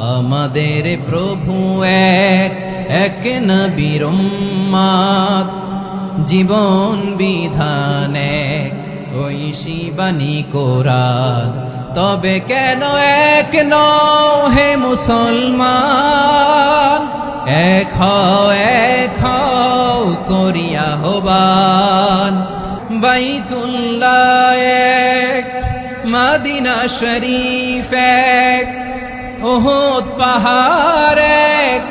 আমাদের প্রভু এক এক নবীর উম্মাদ। জীবন বিধান এক, ওই শিবানী কোরআন তবে কেন এক নও হে মুসলমান? এক এক করিয়া হবান বাইতুল্লাহ এক, মাদিনা শরীফ এক ওহদ পাহাড় এক,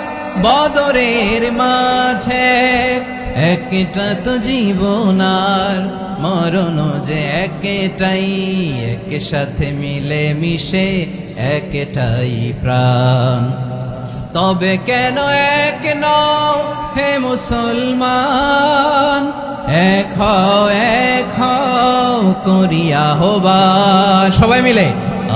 বদরের মাঝে। একটা তো জীবনার মরণ যে একটাই এক সাথে মিলে মিশে একটাই প্রাণ। তবে কেন এক নও হে মুসলমান? এক হও এক হও করিয়া হবা সবাই মিলে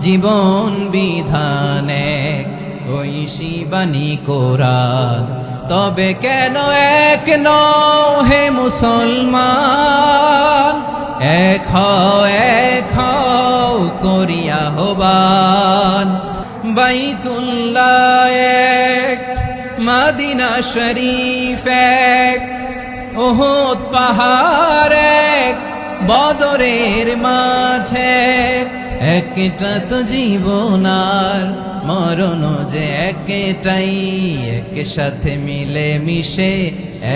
জীবন বিধান এক, ওই শিবানী কোরআন তবে কেন এক নও হে মুসলমান? এক হও, এক করিয়া হবান। বাইতুল্লাহ এক, মাদিনা শরীফ এক ওহদ পাহাড় এক, বদরের মাঝে একটা তো জীবনার মরণ যে একটাই এক সাথে মিলে মিশে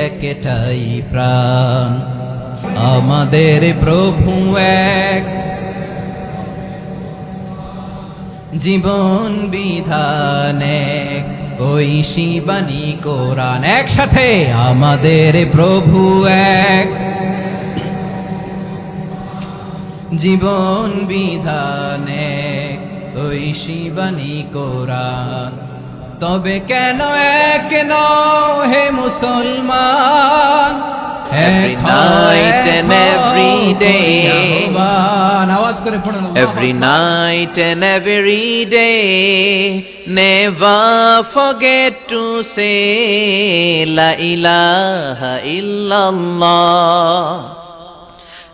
একটাই প্রাণ। আমাদের প্রভু এক জীবন বিধান এক, ওই শিবানী কোরআন। একসাথে আমাদের প্রভু এক। জীবন বিধান ওই শিবানী কোরআন তবে কেন এক হে মুসলমান night and every day. Every night and every day, never forget to say La ilaha illallah.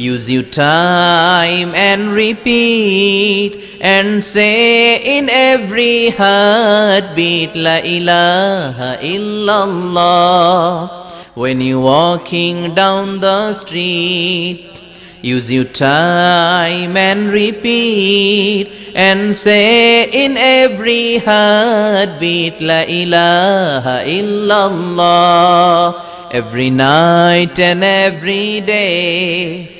use your time and repeat and say in every heartbeat La ilaha illallah. When you're walking down the street, Use your time and repeat and say in every heartbeat La ilaha illallah. Every night and every day,